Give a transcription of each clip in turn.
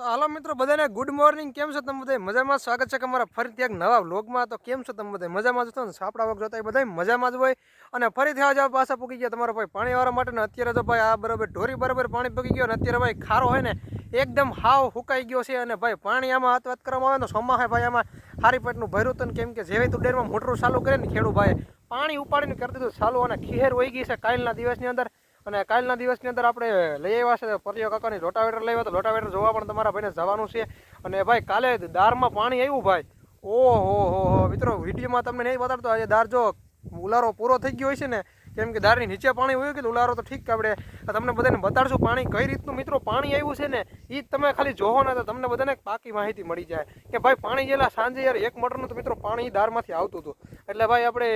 તો હાલો મિત્રો, બધાને ગુડ મોર્નિંગ કેમ છો તમે બધા મજામાં? સ્વાગત છે કે અમારા ફરીથી એક નવા વ્લોગમાં તો કેમ છો તમે બધા મજામાં જ છો ને? સાપડા વ્લોગ જોતા બધા મજામાં જ હોય. અને ફરીથી આ જવા પાછા પૂકી ગયા તમારા ભાઈ પાણી વાળા માટે. ને અત્યારે તો ભાઈ આ બરાબર ઢોરી બરાબર પાણી પૂકી ગયો. અને અત્યારે ભાઈ ખારો હોય ને, એકદમ હાવ હુકાઈ ગયો છે. અને ભાઈ પાણી આમાં હાથ વાત કરવામાં આવે તો સોમાં ભાઈ આમાં હારી પેટનું ભર્યું હતું કેમ કે જેવી તું ડેરમાં મોટરું ચાલુ કરે ને ખેડૂ ભાઈ પાણી ઉપાડીને કરી દીધું. ચાલુ અને ખીહેર વહી ગઈ છે કાલના દિવસની અંદર. અને કાલના દિવસની અંદર આપણે લઈ આવ્યા છે પરિયો કાકાની રોટાવેટર લઈ આવ્યા તો લોટાવેટર જોવા પણ તમારા ભાઈને જવાનું છે. અને ભાઈ, કાલે દારમાં પાણી આવ્યું ભાઈ. ઓહો, હો હો. મિત્રો, વિડીયોમાં તમને નહીં બતાડતો, આજે દાર જો ઉલારો પૂરો થઈ ગયો હોય છે ને, કેમ કે દારની નીચે પાણી હોય કે ઉલારો તો ઠીક આપણે તમને બધાને બતાડશું પાણી કઈ રીતનું. મિત્રો, પાણી આવ્યું છે ને એ તમે ખાલી જોવો ને તો તમને બધાને પાકી માહિતી મળી જાય. કે ભાઈ, પાણી જેલા સાંજે યાર એક મોટરનું તો મિત્રો પાણી દારમાંથી આવતું હતું. એટલે ભાઈ આપણે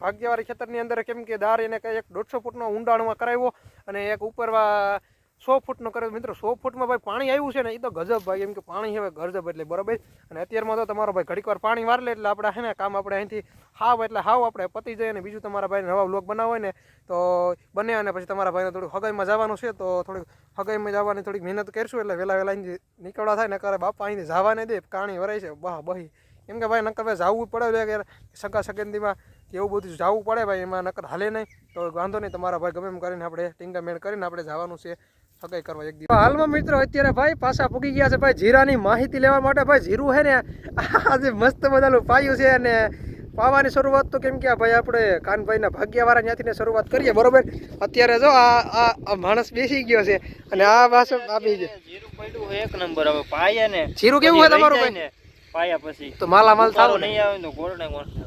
ભાગ્યવાળી ખેતરની અંદર કેમ કે દાર એને કંઈ એક દોઢસો ફૂટનો ઊંડાણમાં કરાવ્યો અને એક ઉપરવા સો ફૂટનો કર્યો મિત્રો, સો ફૂટમાં ભાઈ પાણી આવ્યું છે ને એ તો ગજબ ભાઈ એમ કે પાણી હવે ગજબ એટલે બરાબર. અને અત્યારમાં તો તમારો ભાઈ ઘડીક વાર પાણી વાર એટલે આપણે હે ને, કામ આપણે અહીંથી હાવ એટલે હાવ આપણે પતી જાય અને બીજું તમારા ભાઈને નવા વ્લોગ બનાવો ને, તો બને અને પછી તમારા ભાઈને થોડુંક હગાઈમાં જવાનું છે, તો થોડીક હગાઈમાં જવાની થોડીક મહેનત કરશું એટલે વહેલા વહેલા અહીંથી નીકળવા થાય ને કરે બાપા અહીંથી જવા નહીં દે, કાણી વરાય છે બહ બહી. કેમ કે ભાઈ નકર ભાઈ જવું પડે કે સગા સગંદીમાં એવું બધું જવું પડે ભાઈ એમાં નકર હાલે નહીં. તો વાંધો નહીં તમારા ભાઈ ગમે એમ કરીને આપણે ટીંગા મેળ કરીને આપણે જવાનું છે. સગાઈ કરવા એક દિવસ. હાલમાં મિત્રો અત્યારે ભાઈ પાછા પૂકી ગયા છે ભાઈ જીરાની માહિતી લેવા માટે. ભાઈ જીરું છે ને આજે મસ્ત મજાનું પાયું છે અને પાવાની શરૂઆત તો કેમ કે આ ભાઈ આપણે કાનભાઈના ભાગ્યવાળા ત્યાંથી શરૂઆત કરીએ બરોબર? અત્યારે જો આ આ માણસ બેસી ગયો છે અને આ પાછો આપી છે જીરું પડ્યું એક નંબર હવે પાયા ને. જીરું કેવું હોય તમારું ભાઈ? પાયા પછી. તો માલા માલ સારો નહીં આવે તો ગોળને કોઠણે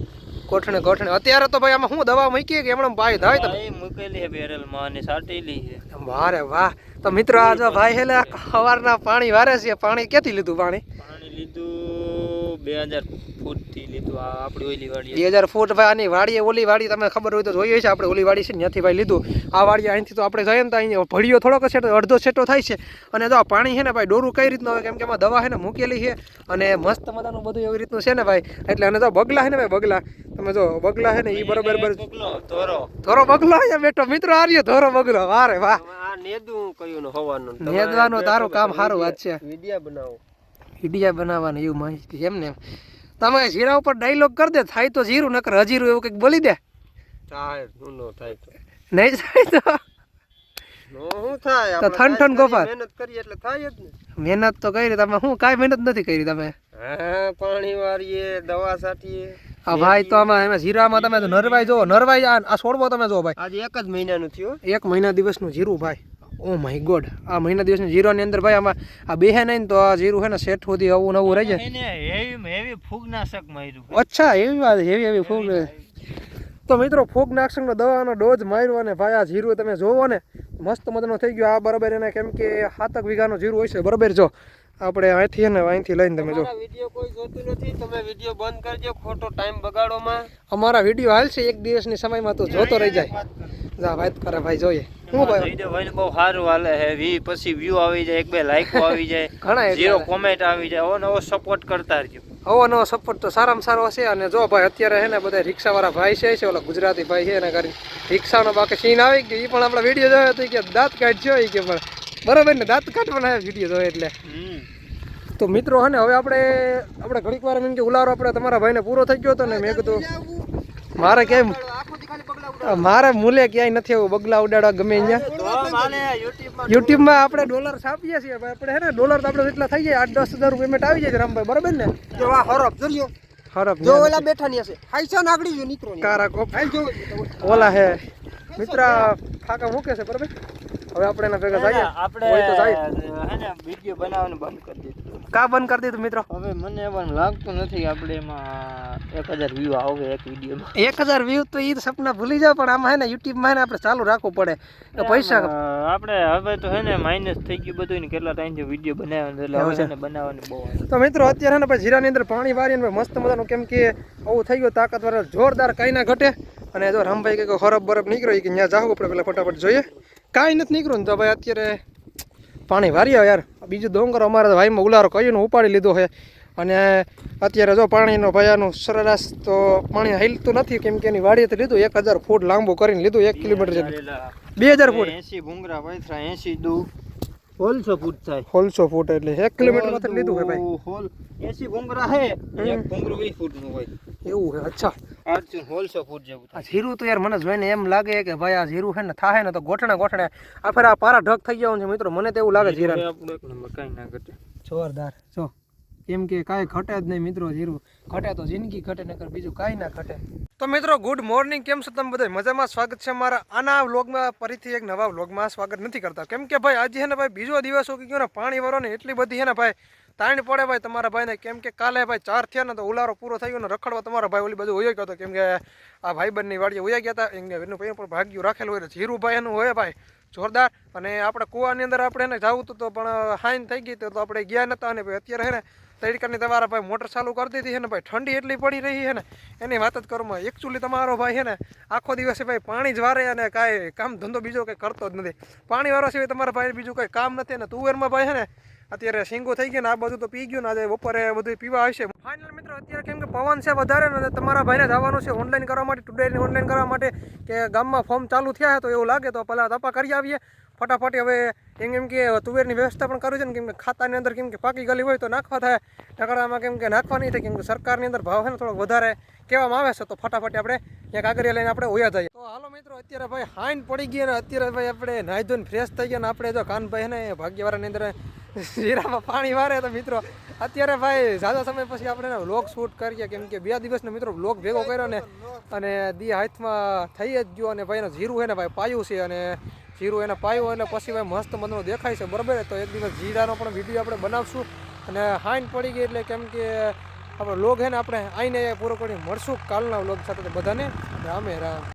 ગોઠણે ગોઠણે. અત્યારે તો ભાઈ આમાં શું દવા મૂકી કે એમણે ભાઈ થાય તો મૂકેલી છે બેરલમાં અને સાટેલી છે. વારે વાહ. તો મિત્રો આ જો ભાઈ હેલે સવારના પાણી વારે છે. પાણી ક્યાંથી લીધું પાણી? પાણી લીધું બે હજાર ફૂટથી લીધું. આ આપણી ઓલી વાડી બે હજાર ફૂટ ભાઈ આની વાડીએ ઓલી વાડી તમને ખબર હોય તો જોઈએ છે આપણે ઓલી વાડી છે ત્યાંથી ભાઈ લીધું. આ વાડી અહીંથી તો આપણે જઈએ ને તો અહીં ભળીયો થોડોક છે અડધો છેટો થાય છે. અને જો આ પાણી છે ને ભાઈ ડોરું કઈ રીતનું હોય કેમ કે એમાં દવા છે ને મૂકેલી છે અને મસ્ત મજાનું બધું એવી રીતનું છે ને ભાઈ. એટલે અને જો બગલા છે ને ભાઈ બગલા. તમે જો બગલા છે ને એ બરોબર તોરો ધોરો. બગલો અહીંયા બેઠો. મિત્રો આર્યો ધોરો બગલો. વારે વાહ. નેદું કયું ને નેદવાનું તારું કામ સારું વાત છે. વિડિયા બનાવો. વિડીયા બનાવવાની એવું માહિતી એમ ને તમે જીરા ઉપર ડાયલોગ કરી દે થાય તો જીરું નકર હજીરું એવું કંઈક બોલી દે. થાય નો થાય તો. નહીં થાય તો? થાય તો થન ઠન ગોપાલ. મહેનત કરી એટલે થાય જ ને. મહેનત તો કરી તમે શું કાંઈ મહેનત નથી કરી તમે? હા પાણી વારીએ દવા છાંટીએ. આ ભાઈ તો આમાં એમાં જીરામાં તમે તો નરવાઈ જોવો નરવાઈ આ છોડવો તમે જોવો ભાઈ. આજે એક જ મહિનાનું થયું એક મહિના દિવસનું જીરું ભાઈ. ઓ માય ગોડ આ મહિના દિવસની જીરો ની અંદર ભાઈ આમાં આ બેહે નહીં ને તો આ જીરું છે ને સેટ સુધી આવું નવું રહી જાય. હેવી હેવી ફૂગનાશક માર્યું અચ્છા એવી વાત હેવી હેવી ફૂગ. તો મિત્રો ફૂગ નાશકનો દવાનો ડોઝ માર્યો અને ભાઈ આ જીરું તમે જોવો ને મસ્ત મજાનો થઈ ગયો. આ બરાબર એને કેમ કે સાતક વીઘાનું જીરું હોય છે બરાબર જો. આપણે અહીંથી ને અહીંથી લઈને તમે જો. વીડિયો કોઈ જોતું નથી તમે વીડિયો બંધ કરજો ખોટો ટાઈમ બગાડોમાં. અમારા વીડિયો હાલશે એક દિવસની સમયમાં તો જોતો રહી જાય. જા વાત કરે ભાઈ જોઈએ. હું ભાઈ? વીડિયો ભાઈ બહુ સારું હાલે છે વી પછી વ્યૂ આવી જાય એક બે લાઈકો આવી જાય ઘણા ઝીરો કોમેન્ટ આવી જાય ઓ નવો સપોર્ટ કરતા રહેજો. આવો નવો સપોર્ટ તો સારામાં સારો હશે અને જો ભાઈ અત્યારે છે ને બધા રિક્ષાવાળા ભાઈ છે છે ઓલા ગુજરાતી ભાઈ છે એને કરી રિક્ષાનો બાકી સીન આવી ગયો એ પણ આપણે વીડિયો જોયો તો કે દાંત કાઢજો એ કે પણ બરાબર ને દાંત કાઢવાના વીડિયો જોયો એટલે. તો મિત્રો હે ને હવે આપણે આપણે ઘડીક વાર એમ કે ઉલારો આપણે તમારા ભાઈને પૂરો થઈ ગયો હતો ને મેં કીધું મારે કેમ મારે મૂલે ક્યાંય નથી આવું બગલા ઉડાડવા ગમે અહીંયા. યુટ્યુબમાં આપણે ડોલર છાપીએ છીએ આપણે હે ને ડોલર તો આપણે એટલા થઈ જાય આઠ દસ હજાર પેમેન્ટ આવી જાય છે રામભાઈ બરાબર ને? જો આ હરફ જોજો હરફ જો ઓલા બેઠા ની હશે. હાઈસો નાગડી જો નીકળો કારા કોપ ઓલા હે મિત્ર ફાકા મૂકે છે બરાબર? હવે આપણે એના ભેગા જઈએ આપણે તો જાય. હે ને વિડિયો બનાવવાનું બંધ કરી દીધું. કા બંધ કરી દીધું મિત્રો? હવે મને પણ લાગતું નથી આપણે એમાં એક હજાર વ્યૂ આવે એક વિડીયોમાં એક હજાર વ્યૂ તો એ સપના ભૂલી જાવ પણ આમાં હે ને યુટ્યુબમાં હે ને આપણે ચાલુ રાખવું પડે. તો પૈસા આપણે હવે તો હે ને માઇનસ થઈ ગયું બધું ને કેટલા ટાઈમ વીડિયો બનાવ્યો એટલે હવે ને બનાવવાની બહુ તો મિત્રો અત્યારે ને ભાઈ જીરાની અંદર પાણી વારી ને મસ્ત મજાનું કેમ કે આવું થઈ ગયું તાકાતવાર જોરદાર કાંઈ ના ઘટે. અને જો રામભાઈ કે ખરાબ બરફ નીકળ્યો કે ત્યાં જાવ આપણે પેલા ફટાફટ જોઈએ. કાંઈ નથી નીકળ્યું ને તો ભાઈ અત્યારે પાણી વારી યાર. બીજું ડોંગર અમારા ભાઈમાં ઉલારો કહીને ઉપાડી લીધો છે. અને અત્યારે જો પાણીનો ભયાનું સરેરાશ તો પાણી હાલતું નથી કેમ કે એની વાડીએથી લીધું એક હજાર ફૂટ લાંબુ કરીને લીધું એક કિલોમીટર જેટલું. બે હજાર ફૂટ. એસી ભૂંગરા પૈસા એસી દુ. હોલસો ફૂટ થાય. હોલસો ફૂટ એટલે એક કિલોમીટરમાંથી લીધું છે ભાઈ. હોલ. એસી ભૂંગરા હે. એક ભૂંગરું વીસ ફૂટનું હોય. એવું છે અચ્છા. આઠસો હોલસો ફૂટ જેવું આ જીરું તો યાર મને જોઈને એમ લાગે કે ભાઈ આ જીરું છે ને થાય ને તો ગોઠણે ગોઠણે આ ફેર આ પારા ઢગ થઈ ગયા છે મિત્રો મને તો એવું લાગે જીરા આપણું એક નંબર કઈ ના ઘટે. જોરદાર. જો કેમ કે કાંઈ ઘટે જ નહીં મિત્રો જીરું ઘટે તો જિંદગી ઘટે નકર બીજું કાંઈ ના ઘટે. તો મિત્રો ગુડ મોર્નિંગ કેમ છો તમે બધા મજામાં? સ્વાગત છે મારા આના વ્લોગમાં ફરીથી એક નવા વ્લોગમાં સ્વાગત નથી કરતા. કેમ કે ભાઈ આજે છે ને ભાઈ બીજો દિવસ ઉગી ગયો ને પાણી વરો ને એટલી બધી છે ને ભાઈ તાણ પડે ભાઈ તમારા ભાઈને. કેમ કે કાલે ભાઈ ચાર થયા ને તો ઉલારો પૂરો થઈ ગયો ને રખડવા તમારા ભાઈ ઓલી બધું હોય ગયો હતો કેમ કે આ ભાઈબંધની વાડીએ ઉયા ગયા હતા એમ એનું ભાઈ પણ ભાગ્યું રાખેલું હોય જીરું ભાઈ એનું હોય ભાઈ. જોરદાર. અને આપણે કૂવાની અંદર આપણે એને જવું હતું તો પણ હાઈન થઈ ગઈ તો આપણે ગયા નતા અને ભાઈ અત્યારે ને તડકાની તમારા ભાઈ મોટર ચાલુ કરી દીધી છે ને ભાઈ. ઠંડી એટલી પડી રહી છે ને. એની વાત જ કરમાં એકચ્યુઅલી તમારો ભાઈ છે ને આખો દિવસે ભાઈ પાણી જ વારે અને કાંઈ કામ ધંધો બીજો કંઈ કરતો જ નથી. પાણી વાળા સિવાય તમારા ભાઈ બીજું કંઈ કામ નથી ને તુવેરમાં ભાઈ છે ને અત્યારે શીંગો થઈ ગયો ને આ બધું તો પી ગયું ને આજે બપોરે બધું પીવા આવશે. ફાઇનલ મિત્રો, અત્યારે કેમ કે પવન છે વધારે ને તમારા ભાઈને જવાનું છે ઓનલાઈન કરવા માટે ટુડે ઓનલાઈન કરવા માટે કે ગામમાં ફોર્મ ચાલુ થયા તો એવું લાગે તો પહેલાં તપા કરી આવીએ. ફટાફટ હવે એમ એમ કે તુવેરની વ્યવસ્થા પણ કરવી છે ને કેમ કે ખાતાની અંદર કેમ કે પાકી ગલી હોય તો નાખવા થાય. ટકરામાં કેમ કે નાખવા નહીં થાય કેમ કે સરકારની અંદર ભાવ છે ને થોડોક વધારે કહેવામાં આવે છે તો ફટાફટ આપણે ત્યાં કાગરિયા લઈને આપણે ઓયા જઈએ. તો હાલો મિત્રો, અત્યારે ભાઈ હાઈન પડી ગઈ અને અત્યારે ભાઈ આપણે નાહી ધોઈને ફ્રેશ થઈ ગયા ને આપણે જો કાનભાઈ ને ભાગ્યવાળાની અંદર જીરામાં પાણી વારે તો મિત્રો, અત્યારે ભાઈ ઝાઝા સમય પછી આપણે વ્લોગ શૂટ કરીએ. કેમ કે બે દિવસનો મિત્રો વ્લોગ ભેગો કર્યો ને, અને દી હાથમાં થઈ જ ગયો અને ભાઈ એનો જીરું છે ને ભાઈ પાયું છે અને જીરું એને પાયું એટલે પછી ભાઈ મસ્ત મતનું દેખાય છે, બરાબર? તો એક દિવસ જીરાનો પણ વીડિયો આપણે બનાવશું. અને હાઈન પડી ગઈ એટલે કેમ કે આપણો લોગ છે ને આપણે આઈને પૂરો કરી મળશું કાલના વ્લોગ સાથે બધાને. રામે રામ.